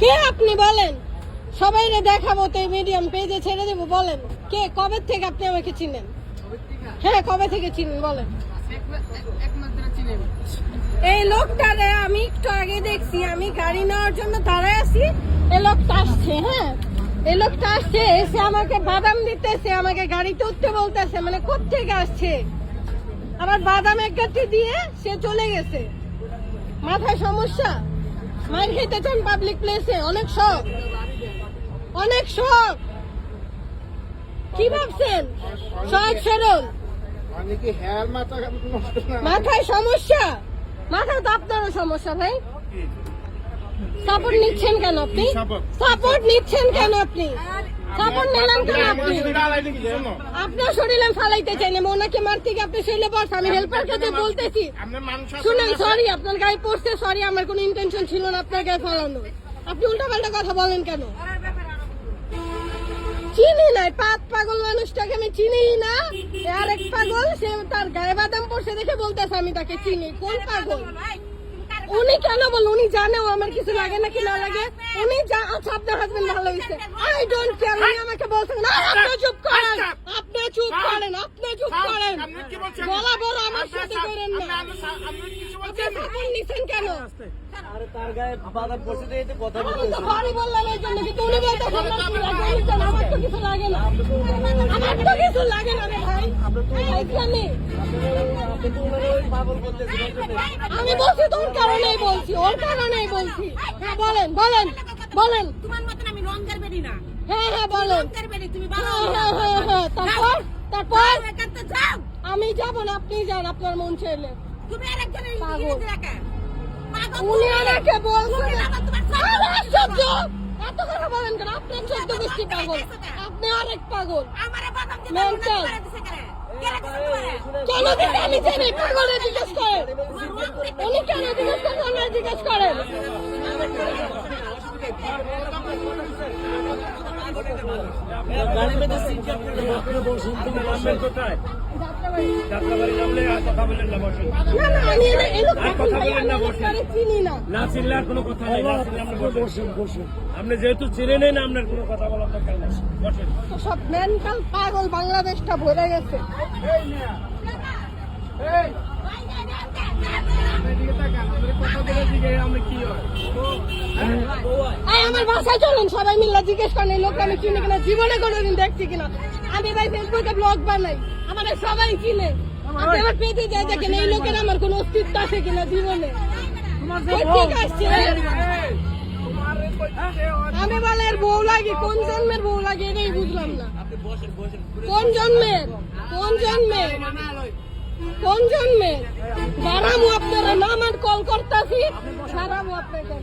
কে আপনি বলেন? সবাই দেখাবো তো মিডিয়াম পেজে ছেড়ে দেবো, বলেন। কে, কবে থেকে আপনি আমাকে চিনেন? হ্যাঁ কবে থেকে চিনেন, বলেন। এই লোকটারে আমি একটু আগে দেখছি, আমি গাড়ি নেওয়ার জন্য দাঁড়ায় আছি। এই লোকটা আসছে হ্যাঁ। এই লোকটা আসছে, এসে আমাকে বাদাম দিতেছে, আমাকে গাড়িতে উঠতে বলতেছে মানে কোথেকে আসছে? আবার বাদাম এক গাছি দিয়ে সে চলে গেছে। মাথায় সমস্যা? মার খেতে চান পাবলিক প্লেসে অনেক শখ। অনেক শখ। কি ভাবছেন? সহজ সরল। মাথায় সমস্যা? মাথায় তো আপনারও সমস্যা ভাই। সাপোর্ট নিচ্ছেন কেন আপনি? সাপোর্ট। নিচ্ছেন কেন আপনি? সাপোর্ট নিলেন কেন আপনি? আপনার শরীরে ফালাইতে চাই না ওনাকে মারতে গিয়ে আপনি শরীরে বস আমি হেল্পার কাছে বলতেছি। শুনেন সরি আপনার গায়ে পড়ছে সরি আমার কোনো ইন্টেনশন ছিল না আপনার গায়ে ফালানো আপনি উল্টাপাল্টা কথা বলেন কেন? চিনি নাই পাত পাগল মানুষটাকে আমি চিনি না। এ আরেক পাগল সে তার গায়ে বাদাম পড়ছে দেখে বলতেছে আমি তাকে চিনি। কোন পাগল? উনি কেন বল উনি জানে আমার কিছু লাগে নাকি না লাগে? উনি যা আচ্ছা আপনার হাজবেন্ড ভালো হয়েছে। আই ডোন্ট কেয়ার উনি আমাকে বলছেন না আপনি চুপ করেন আপনি চুপ করেন আপনি চুপ করেন। গলা বড় আমার সাথে করেন না। আপনি নিছেন কেন? আরে তার গায়ে বাদাম পড়ছে তো কথা আমি তো বলতেছে। বললাম এই জন্য তো। আমি বলছি তো ওর কারণেই বলছি ওর কারণেই বলছি হ্যাঁ বলেন বলেন বলেন তোমার মতন আমি বেরি না হ্যাঁ হ্যাঁ বলেন হ্যাঁ হ্যাঁ হ্যাঁ তারপর তারপর আমি যাব না আপনি যান আপনার মন চাইলে তুমি আরেকজনের। ইংরেজি রাখা উনি! এত কথা বলেন কেন? আপনার চোদ্দ গোষ্ঠী পাগল। আপনি আরেক পাগল। আমারে বাদাম দিতে Mental. মনে করে দিছে কেন? কে রাখছে তোমারে কেন দিতে? আমি জানি পাগলে জিজ্ঞেস করেন। উনি কেন জিজ্ঞেস করেন? আমরা জিজ্ঞেস করেন। আমি লোক না, কোনো কথা নেই আপনি যেহেতু চিনে নেন আপনার কোনো কথা বলার দরকার নেই। তো সব মেন্টাল পাগল বাংলাদেশটা ভরে গেছে। এই আমার বাসায় চলুন সবাই মিলে জিজ্ঞেস করেন এই লোকটা আমি চিনি কিনা জীবনে কোনোদিন দেখছি কিনা। আমি ভাই ফেসবুকে ব্লগ বানাই আমার সবাই চিনে। আমার পেতে যায় দেখেন এই লোকের আমার কোনো অস্তিত্ব আছে কিনা জীবনে? আমি বলে এর বউ লাগে কোন জন্মের বউ লাগে এটাই বুঝলাম না। কোন জন্মের? কোন জন্মের? কোন জন্মের? বারামু আপনারা নাম আর কল করতেছি সারামু আপনাকে